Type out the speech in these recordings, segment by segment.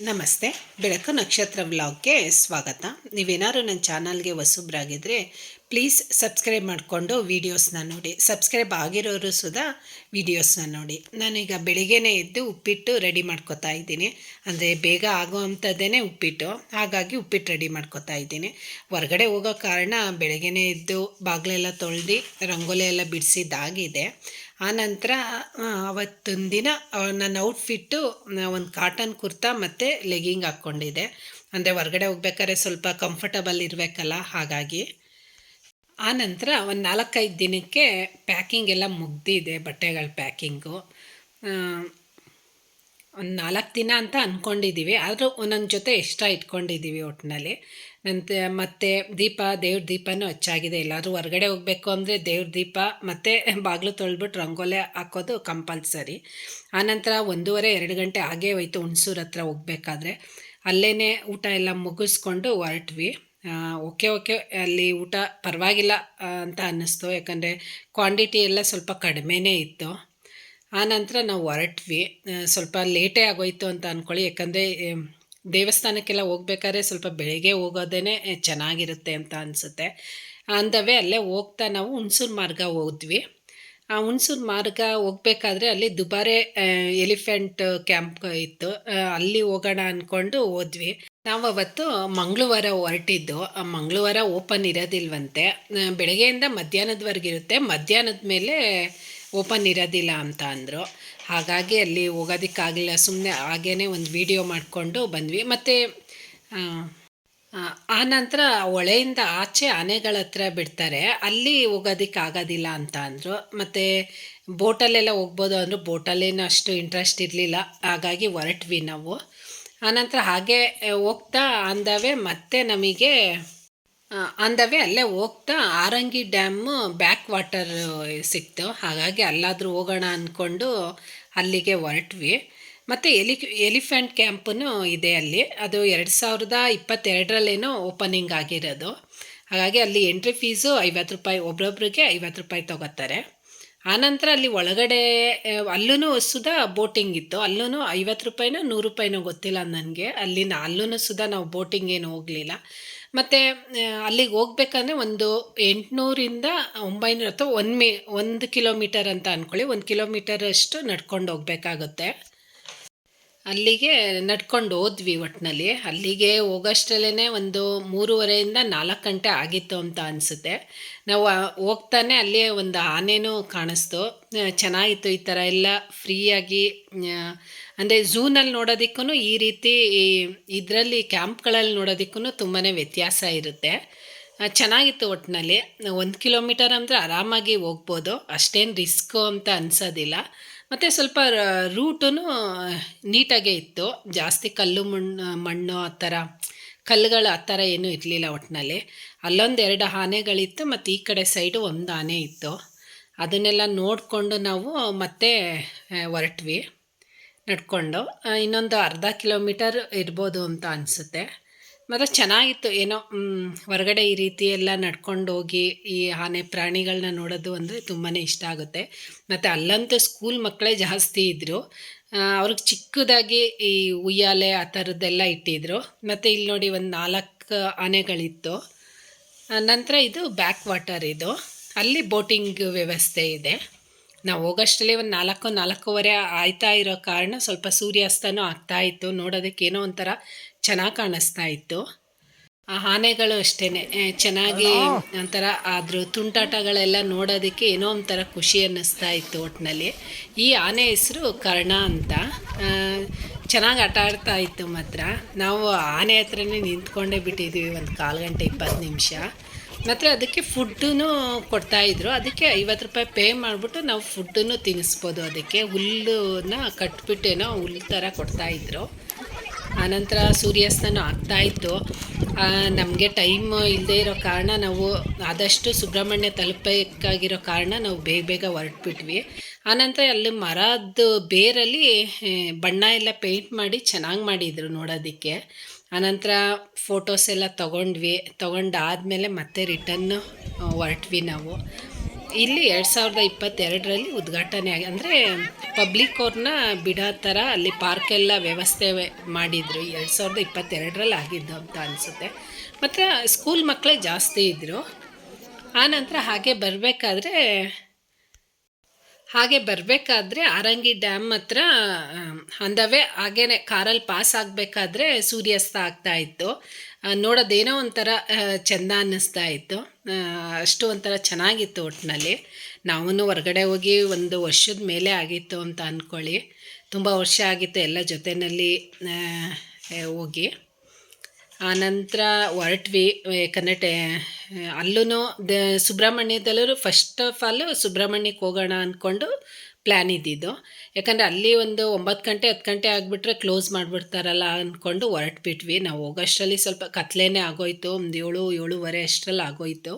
ನಮಸ್ತೆ. ಬೆಳಕು ನಕ್ಷತ್ರ ವ್ಲಾಗ್ಗೆ ಸ್ವಾಗತ. ನೀವೇನಾದ್ರು ನನ್ನ ಚಾನಲ್ಗೆ ಹೊಸಬ್ರಾಗಿದ್ದರೆ ಪ್ಲೀಸ್ ಸಬ್ಸ್ಕ್ರೈಬ್ ಮಾಡಿಕೊಂಡು ವೀಡಿಯೋಸ್ನ ನೋಡಿ. ಸಬ್ಸ್ಕ್ರೈಬ್ ಆಗಿರೋರು ಸುದಾ ವೀಡಿಯೋಸ್ನ ನೋಡಿ. ನಾನೀಗ ಬೆಳಿಗ್ಗೆನೇ ಎದ್ದು ಉಪ್ಪಿಟ್ಟು ರೆಡಿ ಮಾಡ್ಕೋತಾ ಇದ್ದೀನಿ. ಅಂದರೆ ಬೇಗ ಆಗುವಂಥದ್ದೇ ಉಪ್ಪಿಟ್ಟು. ಹಾಗಾಗಿ ಉಪ್ಪಿಟ್ಟು ರೆಡಿ ಮಾಡ್ಕೋತಾ ಇದ್ದೀನಿ. ಹೊರಗಡೆ ಹೋಗೋ ಕಾರಣ ಬೆಳಗ್ಗೆನೇ ಎದ್ದು ಬಾಗಿಲೆಲ್ಲ ತೊಳ್ದು ರಂಗೋಲಿ ಎಲ್ಲ ಬಿಡಿಸಿದ್ದಾಗಿದೆ ಆನಂತರ ಅವತ್ತೊಂದು ದಿನ ನನ್ನ ಔಟ್ಫಿಟ್ಟು ಒಂದು ಕಾಟನ್ ಕುರ್ತಾ ಮತ್ತು ಲೆಗಿಂಗ್ ಹಾಕ್ಕೊಂಡಿದ್ದೆ ಅಂದರೆ ಹೊರಗಡೆ ಹೋಗ್ಬೇಕಾದ್ರೆ ಸ್ವಲ್ಪ ಕಂಫರ್ಟಬಲ್ ಇರಬೇಕಲ್ಲ ಹಾಗಾಗಿ. ಆನಂತರ ಒಂದು ನಾಲ್ಕೈದು ದಿನಕ್ಕೆ ಪ್ಯಾಕಿಂಗ್ ಎಲ್ಲ ಮುಗ್ದಿದೆ, ಬಟ್ಟೆಗಳ ಪ್ಯಾಕಿಂಗು. ಒಂದು ನಾಲ್ಕು ದಿನ ಅಂತ ಅಂದ್ಕೊಂಡಿದ್ದೀವಿ ಆದರೂ ಒಂದೊಂದು ಜೊತೆ ಎಕ್ಸ್ಟ್ರಾ ಇಟ್ಕೊಂಡಿದ್ದೀವಿ ಒಟ್ಟಿನಲ್ಲಿ ನಂತರ ಮತ್ತು ದೀಪ, ದೇವ್ರ ದೀಪನೂ ಹೆಚ್ಚಾಗಿದೆ. ಎಲ್ಲಾದರೂ ಹೊರಗಡೆ ಹೋಗಬೇಕು ಅಂದರೆ ದೇವ್ರ ದೀಪ, ಮತ್ತು ಬಾಗಿಲು ತೊಳ್ಬಿಟ್ಟು ರಂಗೋಲೆ ಹಾಕೋದು ಕಂಪಲ್ಸರಿ. ಆನಂತರ ಒಂದೂವರೆ, ಎರಡು ಗಂಟೆ ಹಾಗೇ ಹೋಯ್ತು ಹುಣ್ಸೂರು ಹತ್ರ ಹೋಗ್ಬೇಕಾದ್ರೆ. ಅಲ್ಲೇ ಊಟ ಎಲ್ಲ ಮುಗಿಸ್ಕೊಂಡು ಹೊರಟ್ವಿ. ಓಕೆ ಓಕೆ, ಅಲ್ಲಿ ಊಟ ಪರವಾಗಿಲ್ಲ ಅಂತ ಅನ್ನಿಸ್ತು. ಯಾಕಂದರೆ ಕ್ವಾಂಟಿಟಿ ಎಲ್ಲ ಸ್ವಲ್ಪ ಕಡಿಮೆನೇ ಇತ್ತು. ಆನಂತರ ನಾವು ಹೊರಟ್ವಿ. ಸ್ವಲ್ಪ ಲೇಟೇ ಆಗೋಯ್ತು ಅಂತ ಅಂದ್ಕೊಳ್ಳಿ ಯಾಕಂದರೆ ದೇವಸ್ಥಾನಕ್ಕೆಲ್ಲ ಹೋಗ್ಬೇಕಾದ್ರೆ ಸ್ವಲ್ಪ ಬೆಳಿಗ್ಗೆ ಹೋಗೋದೇ ಚೆನ್ನಾಗಿರುತ್ತೆ ಅಂತ ಅನಿಸುತ್ತೆ. ಅಂದವೇ ಅಲ್ಲೇ ಹೋಗ್ತಾ ನಾವು ಹುಣ್ಸೂರು ಮಾರ್ಗ ಹೋದ್ವಿ. ಆ ಹುಣ್ಸೂರು ಮಾರ್ಗ ಹೋಗ್ಬೇಕಾದ್ರೆ ಅಲ್ಲಿ ದುಬಾರೆ ಎಲಿಫೆಂಟ್ ಕ್ಯಾಂಪ್ ಇತ್ತು. ಅಲ್ಲಿ ಹೋಗೋಣ ಅಂದ್ಕೊಂಡು ಹೋದ್ವಿ. ನಾವು ಅವತ್ತು ಮಂಗಳವಾರ ಹೊರಟಿದ್ದು, ಆ ಮಂಗಳವಾರ ಓಪನ್ ಇರೋದಿಲ್ವಂತೆ. ಬೆಳಗ್ಗೆಯಿಂದ ಮಧ್ಯಾಹ್ನದವರೆಗೆ ಇರುತ್ತೆ. ಮಧ್ಯಾಹ್ನದ ಮೇಲೆ ಓಪನ್ ಇರೋದಿಲ್ಲ ಅಂತ ಅಂದರು. ಹಾಗಾಗಿ ಅಲ್ಲಿ ಹೋಗೋದಕ್ಕಾಗಲಿಲ್ಲ. ಸುಮ್ಮನೆ ಹಾಗೇ ಒಂದು ವಿಡಿಯೋ ಮಾಡಿಕೊಂಡು ಬಂದ್ವಿ. ಮತ್ತು, ಆ ನಂತರ ಹೊಳೆಯಿಂದ ಆಚೆ ಆನೆಗಳ ಹತ್ರ ಬಿಡ್ತಾರೆ. ಅಲ್ಲಿ ಹೋಗೋದಕ್ಕಾಗೋದಿಲ್ಲ ಅಂತ ಅಂದರು. ಮತ್ತು ಬೋಟಲ್ಲೆಲ್ಲ ಹೋಗ್ಬೋದು ಅಂದರು. ಬೋಟಲ್ಲೇನು ಅಷ್ಟು ಇಂಟ್ರೆಸ್ಟ್ ಇರಲಿಲ್ಲ. ಹಾಗಾಗಿ ಹೊರಟ್ವಿ ನಾವು. ಆನಂತರ ಹಾಗೆ ಹೋಗ್ತಾ ಅಂದವೆ, ಮತ್ತೆ ನಮಗೆ ಅಂದವೆ, ಅಲ್ಲೇ ಹೋಗ್ತಾ ಆರಂಗಿ ಡ್ಯಾಮು ಬ್ಯಾಕ್ ವಾಟರ್ ಸಿಕ್ತು. ಹಾಗಾಗಿ ಅಲ್ಲಾದರೂ ಹೋಗೋಣ ಅಂದ್ಕೊಂಡು ಅಲ್ಲಿಗೆ ಹೊರಟ್ವಿ. ಮತ್ತು ಎಲಿ, ಎಲಿಫೆಂಟ್ ಕ್ಯಾಂಪೂ ಇದೆ ಅಲ್ಲಿ. ಅದು ಎರಡು ಸಾವಿರದ ಇಪ್ಪತ್ತೆರಡರಲ್ಲೇನೋ ಓಪನಿಂಗ್ ಆಗಿರೋದು. ಹಾಗಾಗಿ ಅಲ್ಲಿ ಎಂಟ್ರಿ ಫೀಸು ಐವತ್ತು ರೂಪಾಯಿ, ಒಬ್ರೊಬ್ರಿಗೆ ಐವತ್ತು ರೂಪಾಯಿ ತೊಗೋತಾರೆ. ಆನಂತರ ಅಲ್ಲಿ ಒಳಗಡೆ ಅಲ್ಲೂ ಸುಧಾ ಬೋಟಿಂಗ್ ಇತ್ತು. ಅಲ್ಲೂ ಐವತ್ತು ರೂಪಾಯಿನೋ, ನೂರು ರೂಪಾಯಿನೋ ಗೊತ್ತಿಲ್ಲ ನನಗೆ. ಅಲ್ಲಿನ ಅಲ್ಲೂ ಸುಧಾ ನಾವು ಬೋಟಿಂಗ್ ಏನು ಹೋಗಲಿಲ್ಲ. ಮತ್ತು ಅಲ್ಲಿಗೆ ಹೋಗ್ಬೇಕಂದ್ರೆ ಒಂದು ಎಂಟುನೂರಿಂದ ಒಂಬೈನೂರು ಅಥವಾ ಒಂದು ಮೀ, ಒಂದು ಕಿಲೋಮೀಟರ್ ಅಂತ ಅಂದ್ಕೊಳ್ಳಿ ಒಂದು ಕಿಲೋಮೀಟರಷ್ಟು ನಡ್ಕೊಂಡು ಹೋಗ್ಬೇಕಾಗುತ್ತೆ. ಅಲ್ಲಿಗೆ ನಡ್ಕೊಂಡು ಹೋದ್ವಿ ಒಟ್ಟಿನಲ್ಲಿ ಅಲ್ಲಿಗೆ ಹೋಗೋಷ್ಟರಲ್ಲೇ ಒಂದು ಮೂರುವರೆಯಿಂದ ನಾಲ್ಕು ಗಂಟೆ ಆಗಿತ್ತು ಅಂತ ಅನಿಸುತ್ತೆ. ನಾವು ಹೋಗ್ತಾನೆ ಅಲ್ಲೇ ಒಂದು ಆನೆನೂ ಕಾಣಿಸ್ತು. ಚೆನ್ನಾಗಿತ್ತು ಈ ಥರ ಎಲ್ಲ ಫ್ರೀಯಾಗಿ ಅಂದರೆ ಝೂನಲ್ಲಿ ನೋಡೋದಕ್ಕೂ ಈ ರೀತಿ ಇದರಲ್ಲಿ ಕ್ಯಾಂಪ್ಗಳಲ್ಲಿ ನೋಡೋದಕ್ಕೂ ತುಂಬಾ ವ್ಯತ್ಯಾಸ ಇರುತ್ತೆ. ಚೆನ್ನಾಗಿತ್ತು ಒಟ್ಟಿನಲ್ಲಿ ಒಂದು ಕಿಲೋಮೀಟರ್ ಅಂದರೆ ಆರಾಮಾಗಿ ಹೋಗ್ಬೋದು. ಅಷ್ಟೇನು ರಿಸ್ಕು ಅಂತ ಅನಿಸೋದಿಲ್ಲ. ಮತ್ತು ಸ್ವಲ್ಪ ರೂಟೂ ನೀಟಾಗೇ ಇತ್ತು. ಜಾಸ್ತಿ ಕಲ್ಲು ಮಣ್ಣು ಮಣ್ಣು ಆ ಥರ, ಕಲ್ಲುಗಳು ಆ ಥರ ಏನೂ ಇರಲಿಲ್ಲ ಒಟ್ಟಿನಲ್ಲಿ ಅಲ್ಲೊಂದು ಎರಡು ಆನೆಗಳಿತ್ತು ಮತ್ತು ಈ ಕಡೆ ಸೈಡು ಒಂದು ಆನೆ ಇತ್ತು. ಅದನ್ನೆಲ್ಲ ನೋಡಿಕೊಂಡು ನಾವು ಮತ್ತೆ ಹೊರಟ್ವಿ. ನಡ್ಕೊಂಡು ಇನ್ನೊಂದು ಅರ್ಧ ಕಿಲೋಮೀಟರ್ ಇರ್ಬೋದು ಅಂತ ಅನಿಸುತ್ತೆ. ಮತ್ತು ಚೆನ್ನಾಗಿತ್ತು. ಏನೋ ಹೊರಗಡೆ ಈ ರೀತಿ ಎಲ್ಲ ನಡ್ಕೊಂಡು ಹೋಗಿ ಈ ಆನೆ ಪ್ರಾಣಿಗಳನ್ನ ನೋಡೋದು ಅಂದರೆ ತುಂಬಾ ಇಷ್ಟ ಆಗುತ್ತೆ. ಮತ್ತು ಅಲ್ಲಂತೂ ಸ್ಕೂಲ್ ಮಕ್ಕಳೇ ಜಾಸ್ತಿ ಇದ್ದರು ಅವ್ರಿಗೆ ಚಿಕ್ಕದಾಗಿ ಈ ಉಯ್ಯಾಲೆ ಆ ಥರದ್ದೆಲ್ಲ ಇಟ್ಟಿದ್ರು. ಮತ್ತು ಇಲ್ಲಿ ನೋಡಿ ಒಂದು ನಾಲ್ಕು ಆನೆಗಳಿತ್ತು. ನಂತರ ಇದು ಬ್ಯಾಕ್ ವಾಟರ್ ಇದು. ಅಲ್ಲಿ ಬೋಟಿಂಗ್ ವ್ಯವಸ್ಥೆ ಇದೆ. ನಾವು ಹೋಗೋಷ್ಟರಲ್ಲಿ ಒಂದು ನಾಲ್ಕು ನಾಲ್ಕೂವರೆ ಆಯ್ತಾ ಇರೋ ಕಾರಣ ಸ್ವಲ್ಪ ಸೂರ್ಯಾಸ್ತನೂ ಆಗ್ತಾಯಿತ್ತು ನೋಡೋದಕ್ಕೆ ಏನೋ ಒಂಥರ ಚೆನ್ನಾಗಿ ಕಾಣಿಸ್ತಾ ಇತ್ತು. ಆ ಆನೆಗಳು ಅಷ್ಟೇ ಚೆನ್ನಾಗಿ ಒಂಥರ ಅದ್ರ ತುಂಟಾಟಗಳೆಲ್ಲ ನೋಡೋದಕ್ಕೆ ಏನೋ ಒಂಥರ ಖುಷಿ ಅನ್ನಿಸ್ತಾ ಇತ್ತು ಒಟ್ಟಿನಲ್ಲಿ ಈ ಆನೆ ಹೆಸರು ಕರ್ಣ ಅಂತ. ಚೆನ್ನಾಗಿ ಆಟ ಆಡ್ತಾ ಇತ್ತು ಮಾತ್ರ. ನಾವು ಆನೆ ಹತ್ರನೇ ನಿಂತ್ಕೊಂಡೇ ಬಿಟ್ಟಿದ್ವಿ ಒಂದು ಕಾಲು ಗಂಟೆ ಇಪ್ಪತ್ತು ನಿಮಿಷ. ಮತ್ತು ಅದಕ್ಕೆ ಫುಡ್ಡೂ ಕೊಡ್ತಾಯಿದ್ರು ಅದಕ್ಕೆ ಐವತ್ತು ರೂಪಾಯಿ ಪೇ ಮಾಡಿಬಿಟ್ಟು ನಾವು ಫುಡ್ಡನ್ನು ತಿನ್ನಿಸ್ಬೋದು ಅದಕ್ಕೆ ಹುಲ್ಲನ್ನ ಕಟ್ಬಿಟ್ಟೇನೋ ಹುಲ್ಲು ಥರ ಕೊಡ್ತಾಯಿದ್ರು ಆನಂತರ ಸೂರ್ಯಾಸ್ತನೂ ಆಗ್ತಾಯಿತ್ತು ನಮಗೆ ಟೈಮ್ ಇಲ್ಲದೆ ಇರೋ ಕಾರಣ ನಾವು ಆದಷ್ಟು ಸುಬ್ರಹ್ಮಣ್ಯ ತಲುಪಬೇಕಾಗಿರೋ ಕಾರಣ ನಾವು ಬೇಗ ಬೇಗ ಹೊರಟ್ಬಿಟ್ವಿ. ಆನಂತರ ಅಲ್ಲಿ ಮರದ್ದು ಬೇರಲ್ಲಿ ಬಣ್ಣ ಎಲ್ಲ ಪೇಂಟ್ ಮಾಡಿ ಚೆನ್ನಾಗಿ ಮಾಡಿದರು ನೋಡೋದಕ್ಕೆ. ಆನಂತರ ಫೋಟೋಸ್ ಎಲ್ಲ ತೊಗೊಂಡ್ವಿ. ತೊಗೊಂಡಾದಮೇಲೆ ಮತ್ತೆ ರಿಟನ್ನು ಹೊರಟ್ವಿ ನಾವು. ಇಲ್ಲಿ ಎರಡು ಸಾವಿರದ ಇಪ್ಪತ್ತೆರಡರಲ್ಲಿ ಉದ್ಘಾಟನೆ ಆಗಿ, ಅಂದರೆ ಪಬ್ಲಿಕ್ ಅವ್ರನ್ನ ಬಿಡೋ ಥರ ಅಲ್ಲಿ ಪಾರ್ಕೆಲ್ಲ ವ್ಯವಸ್ಥೆ ಮಾಡಿದರು. ಎರಡು ಸಾವಿರದ ಇಪ್ಪತ್ತೆರಡರಲ್ಲಿ ಆಗಿದ್ದು ಅಂತ ಅನಿಸುತ್ತೆ. ಮತ್ತು ಸ್ಕೂಲ್ ಮಕ್ಕಳೇ ಜಾಸ್ತಿ ಇದ್ದರು ಆನಂತರ ಹಾಗೆ ಬರಬೇಕಾದ್ರೆ ಹಾಗೆ ಬರಬೇಕಾದ್ರೆ ಆರಂಗಿ ಡ್ಯಾಮ್ ಹತ್ರ ಅಂದವೇ ಹಾಗೇನೆ ಕಾರಲ್ಲಿ ಪಾಸ್ ಆಗಬೇಕಾದ್ರೆ ಸೂರ್ಯಾಸ್ತ ಆಗ್ತಾ ಇತ್ತು. ನೋಡೋದೇನೋ ಒಂಥರ ಚೆಂದ ಅನ್ನಿಸ್ತಾ ಇತ್ತು. ಅಷ್ಟು ಒಂಥರ ಚೆನ್ನಾಗಿತ್ತು ಒಟ್ಟಿನಲ್ಲಿ ನಾವೂ ಹೊರಗಡೆ ಹೋಗಿ ಒಂದು ವರ್ಷದ ಮೇಲೆ ಆಗಿತ್ತು ಅಂತ ಅಂದ್ಕೊಳ್ಳಿ ತುಂಬ ವರ್ಷ ಆಗಿತ್ತು ಎಲ್ಲ ಜೊತೆಯಲ್ಲಿ ಹೋಗಿ. ಆನಂತರ ಹೊರಟ್ವಿ ಯಾಕಂದರೆ ಅಲ್ಲೂ ದ ಸುಬ್ರಹ್ಮಣ್ಯದಲ್ಲೂ ಫಸ್ಟ್ ಆಫ್ ಆಲ್ ಸುಬ್ರಹ್ಮಣ್ಯಕ್ಕೆ ಹೋಗೋಣ ಅಂದ್ಕೊಂಡು ಪ್ಲ್ಯಾನ್ ಇದ್ದಿದ್ದು. ಯಾಕಂದರೆ ಅಲ್ಲಿ ಒಂದು ಒಂಬತ್ತು ಗಂಟೆ, ಹತ್ತು ಗಂಟೆ ಆಗಿಬಿಟ್ರೆ ಕ್ಲೋಸ್ ಮಾಡಿಬಿಡ್ತಾರಲ್ಲ ಅಂದ್ಕೊಂಡು ಹೊರಟ್ಬಿಟ್ವಿ ನಾವು ಹೋಗೋಷ್ಟರಲ್ಲಿ ಸ್ವಲ್ಪ ಕತ್ಲೇನೇ ಆಗೋಯ್ತು. ಒಂದು ಏಳು, ಏಳುವರೆ ಅಷ್ಟರಲ್ಲಿ ಆಗೋಯ್ತು.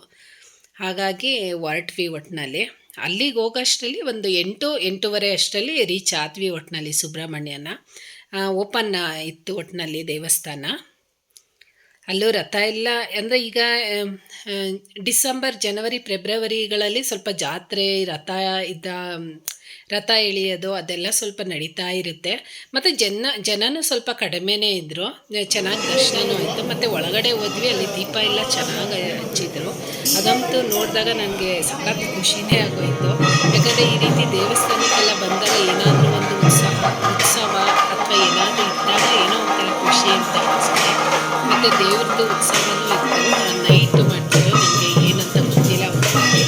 ಹಾಗಾಗಿ ಹೊರಟ್ವಿ ಒಟ್ಟಿನಲ್ಲಿ ಅಲ್ಲಿಗೆ ಹೋಗೋಷ್ಟರಲ್ಲಿ ಒಂದು ಎಂಟು, ಎಂಟೂವರೆ ಅಷ್ಟರಲ್ಲಿ ರೀಚ್ ಆದ್ವಿ ಒಟ್ಟಿನಲ್ಲಿ ಸುಬ್ರಹ್ಮಣ್ಯನ. ಓಪನ್ ಇತ್ತು ಒಟ್ಟಿನಲ್ಲಿ ದೇವಸ್ಥಾನ. ಅಲ್ಲೂ ರಥ ಎಲ್ಲ ಅಂದರೆ ಈಗ ಡಿಸೆಂಬರ್, ಜನವರಿ, ಫೆಬ್ರವರಿಗಳಲ್ಲಿ ಸ್ವಲ್ಪ ಜಾತ್ರೆ, ರಥ ಇದ್ದ ರಥ ಎಳೆಯೋದು ಅದೆಲ್ಲ ಸ್ವಲ್ಪ ನಡೀತಾ ಇರುತ್ತೆ. ಮತ್ತು ಜನ, ಜನನೂ ಸ್ವಲ್ಪ ಕಡಿಮೆನೇ ಇದ್ದರು ಚೆನ್ನಾಗಿ ದರ್ಶನನೂ ಆಯಿತು. ಮತ್ತು ಒಳಗಡೆ ಹೋದ್ವಿ, ಅಲ್ಲಿ ದೀಪ ಎಲ್ಲ ಚೆನ್ನಾಗಿ ಹಚ್ಚಿದ್ರು. ಅದಂತೂ ನೋಡಿದಾಗ ನನಗೆ ಸಖತ್ ಖುಷಿನೇ ಆಗೋಯಿತು. ಯಾಕಂದರೆ ಈ ರೀತಿ ದೇವಸ್ಥಾನಕ್ಕೆಲ್ಲ ಬಂದಾಗ ಏನಾದರೂ ಒಂದು ಉತ್ಸವ ಉತ್ಸವ ಅಥವಾ ಏನಾದರೂ ಇದ್ದಾಗ ಏನೋ ಒಂಥರ ಖುಷಿ ಅಂತ ಮತ್ತು ದೇವ್ರದ್ದು ಉತ್ಸವನೂ ಇತ್ತು. ನೈಟ್ ಮಾಡ್ತಾರೆ ನನಗೆ ಏನಂತ ಗೊತ್ತಿಲ್ಲ. ಒಂದ್ಸತಿ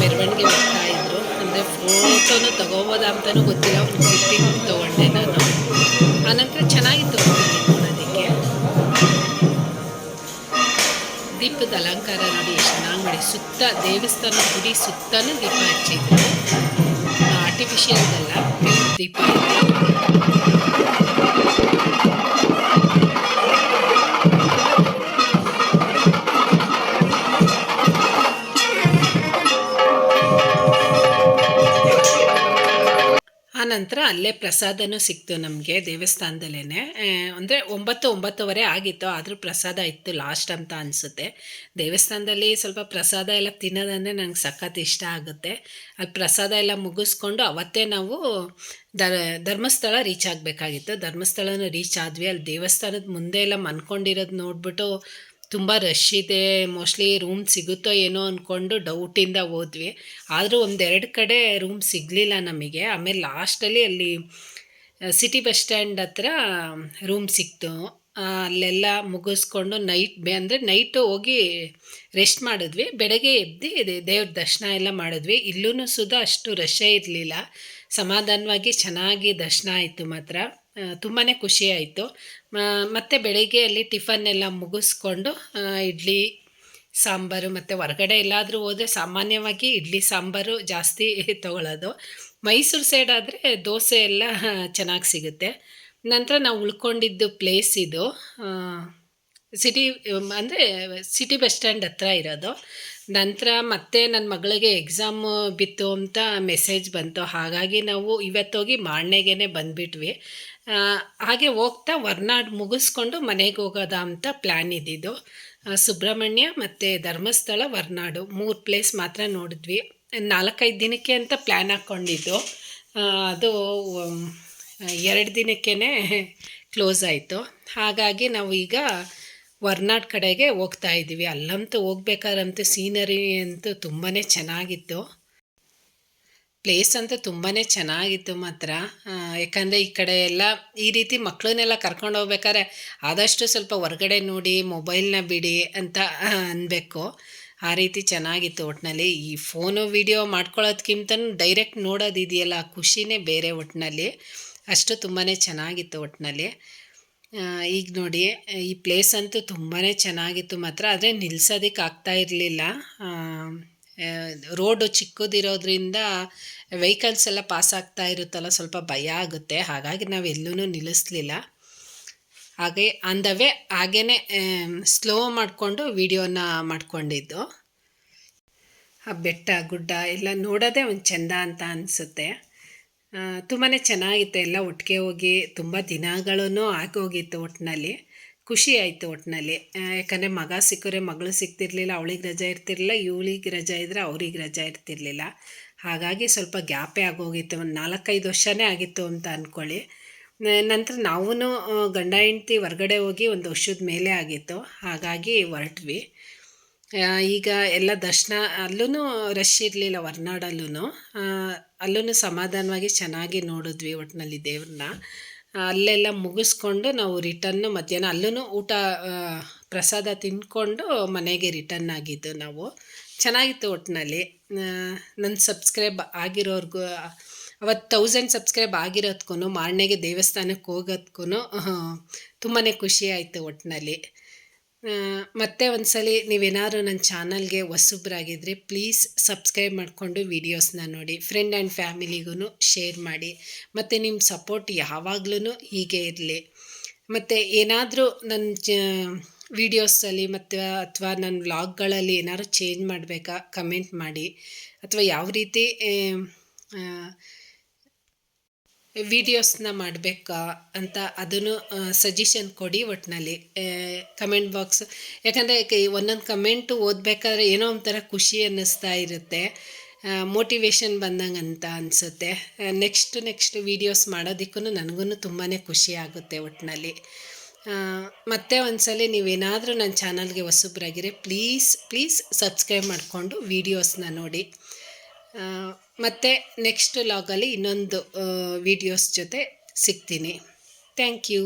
ಮೆರವಣಿಗೆ ಬರ್ತಾ ಇದ್ರು. ಅಂದರೆ ಫೋಟೋನು ತಗೋಬೋದಾ ಅಂತಲೂ ಗೊತ್ತಿಲ್ಲ. ಅವ್ರು ಕ್ಲಿಪ್ಪಿಂಗ್ ತೊಗೊಂಡೆ ನಾನು. ಆನಂತರ ಚೆನ್ನಾಗಿತ್ತು ನೋಡೋದಕ್ಕೆ. ದೀಪದ ಅಲಂಕಾರ ನೋಡಿ ಚೆನ್ನಾಗಿ ಮಾಡಿ ಸುತ್ತ, ದೇವಸ್ಥಾನ ಗುಡಿ ಸುತ್ತಲೂ ದೀಪ ಹಚ್ಚಿದ್ರು. ಆರ್ಟಿಫಿಷಿಯಲ್ದಲ್ಲ ದೀಪ ಆನಂತರ ಅಲ್ಲೇ ಪ್ರಸಾದನೂ ಸಿಕ್ತು ನಮಗೆ ದೇವಸ್ಥಾನದಲ್ಲೇ ಅಂದರೆ ಒಂಬತ್ತು ಒಂಬತ್ತುವರೆ ಆಗಿತ್ತು, ಆದರೂ ಪ್ರಸಾದ ಇತ್ತು ಲಾಸ್ಟ್ ಅಂತ ಅನಿಸುತ್ತೆ. ದೇವಸ್ಥಾನದಲ್ಲಿ ಸ್ವಲ್ಪ ಪ್ರಸಾದ ಎಲ್ಲ ತಿನ್ನೋದಂದರೆ ನನಗೆ ಸಖತ್ ಇಷ್ಟ ಆಗುತ್ತೆ. ಅಲ್ಲಿ ಪ್ರಸಾದ ಎಲ್ಲ ಮುಗಿಸ್ಕೊಂಡು ಅವತ್ತೇ ನಾವು ಧರ್ ಧರ್ಮಸ್ಥಳ ರೀಚ್ ಆಗಬೇಕಾಗಿತ್ತು. ಧರ್ಮಸ್ಥಳನೂ ರೀಚ್ ಆದ್ವಿ. ಅಲ್ಲಿ ದೇವಸ್ಥಾನದ ಮುಂದೆ ಎಲ್ಲ ಮನ್ಕೊಂಡಿರೋದು ನೋಡ್ಬಿಟ್ಟು ತುಂಬ ರಶ್ ಇದೆ ಮೋಸ್ಟ್ಲಿ ರೂಮ್ ಸಿಗುತ್ತೋ ಏನೋ ಅಂದ್ಕೊಂಡು ಡೌಟಿಂದ ಹೋದ್ವಿ. ಆದರೂ ಒಂದೆರಡು ಕಡೆ ರೂಮ್ ಸಿಗಲಿಲ್ಲ ನಮಗೆ. ಆಮೇಲೆ ಲಾಸ್ಟಲ್ಲಿ ಅಲ್ಲಿ ಸಿಟಿ ಬಸ್ ಸ್ಟ್ಯಾಂಡ್ ಹತ್ರ ರೂಮ್ ಸಿಕ್ತು. ಅಲ್ಲೆಲ್ಲ ಮುಗಿಸ್ಕೊಂಡು ನೈಟ್ ಬೆ, ಅಂದರೆ ನೈಟು ಹೋಗಿ ರೆಸ್ಟ್ ಮಾಡಿದ್ವಿ. ಬೆಳಗ್ಗೆ ಎದ್ದು ದೇವ್ರ ದರ್ಶನ ಎಲ್ಲ ಮಾಡಿದ್ವಿ. ಇಲ್ಲೂ ಸುಧಾ ಅಷ್ಟು ರಶ್ಶೇ ಇರಲಿಲ್ಲ. ಸಮಾಧಾನವಾಗಿ ಚೆನ್ನಾಗಿ ದರ್ಶನ ಆಯಿತು ಮಾತ್ರ. ತುಂಬಾ ಖುಷಿಯಾಯಿತು ಮತ್ತು ಬೆಳಿಗ್ಗೆ ಅಲ್ಲಿ ಟಿಫನ್ ಎಲ್ಲ ಮುಗಿಸ್ಕೊಂಡು ಇಡ್ಲಿ, ಸಾಂಬಾರು ಮತ್ತು ಹೊರಗಡೆ ಎಲ್ಲಾದರೂ ಹೋದರೆ ಸಾಮಾನ್ಯವಾಗಿ ಇಡ್ಲಿ, ಸಾಂಬಾರು ಜಾಸ್ತಿ ತೊಗೊಳ್ಳೋದು ಮೈಸೂರು ಸೈಡ್ ಆದರೆ ದೋಸೆ ಎಲ್ಲ ಚೆನ್ನಾಗಿ ಸಿಗುತ್ತೆ. ನಂತರ ನಾವು ಉಳ್ಕೊಂಡಿದ್ದು ಪ್ಲೇಸ್ ಇದು. ಸಿಟಿ ಅಂದರೆ ಸಿಟಿ ಬಸ್ ಸ್ಟ್ಯಾಂಡ್ ಹತ್ರ ಇರೋದು. ನಂತರ ಮತ್ತೆ ನನ್ನ ಮಗಳಿಗೆ ಎಕ್ಸಾಮ್ ಬಿತ್ತು ಅಂತ ಮೆಸೇಜ್ ಬಂತು. ಹಾಗಾಗಿ ನಾವು ಇವತ್ತೋಗಿ ಮಾರನೆಗೇ ಬಂದುಬಿಟ್ವಿ. ಹಾಗೆ ಹೋಗ್ತಾ ಹೊರ್ನಾಡು ಮುಗಿಸ್ಕೊಂಡು ಮನೆಗೆ ಹೋಗೋದಾ ಅಂತ ಪ್ಲ್ಯಾನ್ ಇದ್ದಿದ್ದು. ಸುಬ್ರಹ್ಮಣ್ಯ ಮತ್ತು ಧರ್ಮಸ್ಥಳ, ಹೊರ್ನಾಡು ಮೂರು ಪ್ಲೇಸ್ ಮಾತ್ರ ನೋಡಿದ್ವಿ. ನಾಲ್ಕೈದು ದಿನಕ್ಕೆ ಅಂತ ಪ್ಲ್ಯಾನ್ ಹಾಕ್ಕೊಂಡಿದ್ದು. ಅದು ಎರಡು ದಿನಕ್ಕೇ ಕ್ಲೋಸ್ ಆಯಿತು. ಹಾಗಾಗಿ ನಾವು ಈಗ ಹೊರ್ನಾಡ್ ಕಡೆಗೆ ಹೋಗ್ತಾ ಇದ್ದೀವಿ. ಅಲ್ಲಂತೂ ಹೋಗ್ಬೇಕಾದ್ರಂತೂ ಸೀನರಿ ಅಂತೂ ತುಂಬಾ ಚೆನ್ನಾಗಿತ್ತು. ಪ್ಲೇಸ್ ಅಂತೂ ತುಂಬಾ ಚೆನ್ನಾಗಿತ್ತು ಮಾತ್ರ. ಯಾಕಂದರೆ ಈ ಕಡೆ ಎಲ್ಲ ಈ ರೀತಿ ಮಕ್ಕಳನ್ನೆಲ್ಲ ಕರ್ಕೊಂಡು ಹೋಗ್ಬೇಕಾದ್ರೆ ಆದಷ್ಟು ಸ್ವಲ್ಪ ಹೊರಗಡೆ ನೋಡಿ ಮೊಬೈಲ್ನ ಬಿಡಿ ಅಂತ ಅನ್ಬೇಕು. ಆ ರೀತಿ ಚೆನ್ನಾಗಿತ್ತು ಒಟ್ಟಿನಲ್ಲಿ ಈ ಫೋನು ವಿಡಿಯೋ ಮಾಡ್ಕೊಳ್ಳೋದಕ್ಕಿಂತ ಡೈರೆಕ್ಟ್ ನೋಡೋದಿದೆಯಲ್ಲ ಆ ಖುಷಿನೇ ಬೇರೆ ಒಟ್ಟಿನಲ್ಲಿ ಅಷ್ಟು ತುಂಬಾ ಚೆನ್ನಾಗಿತ್ತು ಒಟ್ಟಿನಲ್ಲಿ ಈಗ ನೋಡಿ, ಈ ಪ್ಲೇಸ್ ಅಂತೂ ತುಂಬಾ ಚೆನ್ನಾಗಿತ್ತು ಮಾತ್ರ, ಆದರೆ ನಿಲ್ಸೋದಕ್ಕೆ ಆಗ್ತಾ ಇರಲಿಲ್ಲ. ರೋಡು ಚಿಕ್ಕದಿರೋದ್ರಿಂದ ವೆಹಿಕಲ್ಸ್ ಎಲ್ಲ ಪಾಸ್ ಆಗ್ತಾ ಇರುತ್ತಲ್ಲ, ಸ್ವಲ್ಪ ಭಯ ಆಗುತ್ತೆ. ಹಾಗಾಗಿ ನಾವು ಎಲ್ಲೂ ನಿಲ್ಲಿಸ್ಲಿಲ್ಲ. ಹಾಗೆ ಅಂದವೇ ಹಾಗೇ ಸ್ಲೋ ಮಾಡಿಕೊಂಡು ವಿಡಿಯೋನ ಮಾಡಿಕೊಂಡಿದ್ದು. ಆ ಬೆಟ್ಟ, ಗುಡ್ಡ ಎಲ್ಲ ನೋಡೋದೇ ಒಂದು ಚೆಂದ ಅಂತ ಅನಿಸುತ್ತೆ. ತುಂಬಾ ಚೆನ್ನಾಗಿತ್ತು ಎಲ್ಲ ಒಟ್ಟಿಗೆ ಹೋಗಿ, ತುಂಬ ದಿನಗಳೂ ಆಗೋಗಿತ್ತು ಒಟ್ಟಿನಲ್ಲಿ ಖುಷಿ ಆಯಿತು ಒಟ್ಟಿನಲ್ಲಿ ಯಾಕಂದರೆ ಮಗ ಸಿಕ್ಕರೆ, ಮಗಳು ಸಿಗ್ತಿರ್ಲಿಲ್ಲ ಅವಳಿಗೆ ರಜೆ ಇರ್ತಿರ್ಲಿಲ್ಲ, ಇವಳಿಗೆ ರಜೆ ಇದ್ದರೆ ಅವ್ರಿಗೆ ರಜೆ ಇರ್ತಿರ್ಲಿಲ್ಲ. ಹಾಗಾಗಿ ಸ್ವಲ್ಪ ಗ್ಯಾಪೇ ಆಗೋಗಿತ್ತು ಒಂದು ನಾಲ್ಕೈದು ವರ್ಷನೇ ಆಗಿತ್ತು ಅಂತ ಅಂದ್ಕೊಳ್ಳಿ ನಂತರ ನಾವೂ ಗಂಡ ಹೆಂಡ್ತಿ ಹೊರ್ಗಡೆ ಹೋಗಿ ಒಂದು ವರ್ಷದ ಮೇಲೆ ಆಗಿತ್ತು. ಹಾಗಾಗಿ ಹೊರಟ್ವಿ. ಈಗ ಎಲ್ಲ ದರ್ಶನ ಅಲ್ಲೂ ರಶ್ ಇರಲಿಲ್ಲ ಹೊರ್ನಾಡಲ್ಲೂ ಅಲ್ಲೂ ಸಮಾಧಾನವಾಗಿ ಚೆನ್ನಾಗಿ ನೋಡಿದ್ವಿ ಒಟ್ಟಿನಲ್ಲಿ ದೇವ್ರನ್ನ. ಅಲ್ಲೆಲ್ಲ ಮುಗಿಸ್ಕೊಂಡು ನಾವು ರಿಟನ್ನು ಮಧ್ಯಾಹ್ನ ಅಲ್ಲೂ ಊಟ ಪ್ರಸಾದ ತಿಂದ್ಕೊಂಡು ಮನೆಗೆ ರಿಟರ್ನ್ ಆಗಿದ್ದು ನಾವು. ಚೆನ್ನಾಗಿತ್ತು ಒಟ್ಟಿನಲ್ಲಿ ನನ್ನ ಸಬ್ಸ್ಕ್ರೈಬ್ ಆಗಿರೋರ್ಗೂ, ಅವತ್ತು ತೌಸಂಡ್ ಸಬ್ಸ್ಕ್ರೈಬ್ ಆಗಿರೋದ್ಕೂ ಮಾರನೆಗೆ ದೇವಸ್ಥಾನಕ್ಕೆ ಹೋಗೋದ್ಕೂ ತುಂಬಾ ಖುಷಿ ಆಯಿತು ಒಟ್ಟಿನಲ್ಲಿ ಮತ್ತೆ ಒಂದ್ಸಲಿ ನೀವೇನಾದ್ರು ನನ್ನ ಚಾನಲ್ಗೆ ಹೊಸಬ್ರಾಗಿದ್ದರೆ ಪ್ಲೀಸ್ ಸಬ್ಸ್ಕ್ರೈಬ್ ಮಾಡಿಕೊಂಡು ವೀಡಿಯೋಸ್ನ ನೋಡಿ ಫ್ರೆಂಡ್ ಆ್ಯಂಡ್ ಫ್ಯಾಮಿಲಿಗೂ ಶೇರ್ ಮಾಡಿ, ಮತ್ತು ನಿಮ್ಮ ಸಪೋರ್ಟ್ ಯಾವಾಗ್ಲೂ ಹೀಗೆ ಇರಲಿ. ಮತ್ತು ಏನಾದರೂ ನನ್ನ ಚ ವೀಡಿಯೋಸಲ್ಲಿ ಮತ್ತು ಅಥವಾ ನನ್ನ ವ್ಲಾಗ್ಗಳಲ್ಲಿ ಏನಾದ್ರು ಚೇಂಜ್ ಮಾಡಬೇಕಾ ಕಮೆಂಟ್ ಮಾಡಿ, ಅಥವಾ ಯಾವ ರೀತಿ ವೀಡಿಯೋಸ್ನ ಮಾಡಬೇಕಾ ಅಂತ ಅದನ್ನು ಸಜೆಷನ್ ಕೊಡಿ ಒಟ್ಟಿನಲ್ಲಿ ಕಮೆಂಟ್ ಬಾಕ್ಸ್ ಯಾಕಂದರೆ ಒಂದೊಂದು ಕಮೆಂಟು ಓದಬೇಕಾದ್ರೆ ಏನೋ ಒಂಥರ ಖುಷಿ ಅನ್ನಿಸ್ತಾ ಇರುತ್ತೆ. ಮೋಟಿವೇಶನ್ ಬಂದಂಗೆ ಅಂತ ಅನಿಸುತ್ತೆ. ನೆಕ್ಸ್ಟ್ ನೆಕ್ಸ್ಟ್ ವೀಡಿಯೋಸ್ ಮಾಡೋದಕ್ಕೂ ನನಗೂ ತುಂಬಾ ಖುಷಿ ಆಗುತ್ತೆ ಒಟ್ಟಿನಲ್ಲಿ ಮತ್ತೆ ಒಂದ್ಸಲಿ ನೀವೇನಾದರೂ ನನ್ನ ಚಾನಲ್ಗೆ ಹೊಸಬ್ರಾಗಿರೆ ಪ್ಲೀಸ್ ಪ್ಲೀಸ್ ಸಬ್ಸ್ಕ್ರೈಬ್ ಮಾಡಿಕೊಂಡು ವೀಡಿಯೋಸ್ನ ನೋಡಿ. ಮತ್ತು ನೆಕ್ಸ್ಟ್ ಲಾಗಲ್ಲಿ ಇನ್ನೊಂದು ವೀಡಿಯೋಸ್ ಜೊತೆ ಸಿಗ್ತೀನಿ. Thank you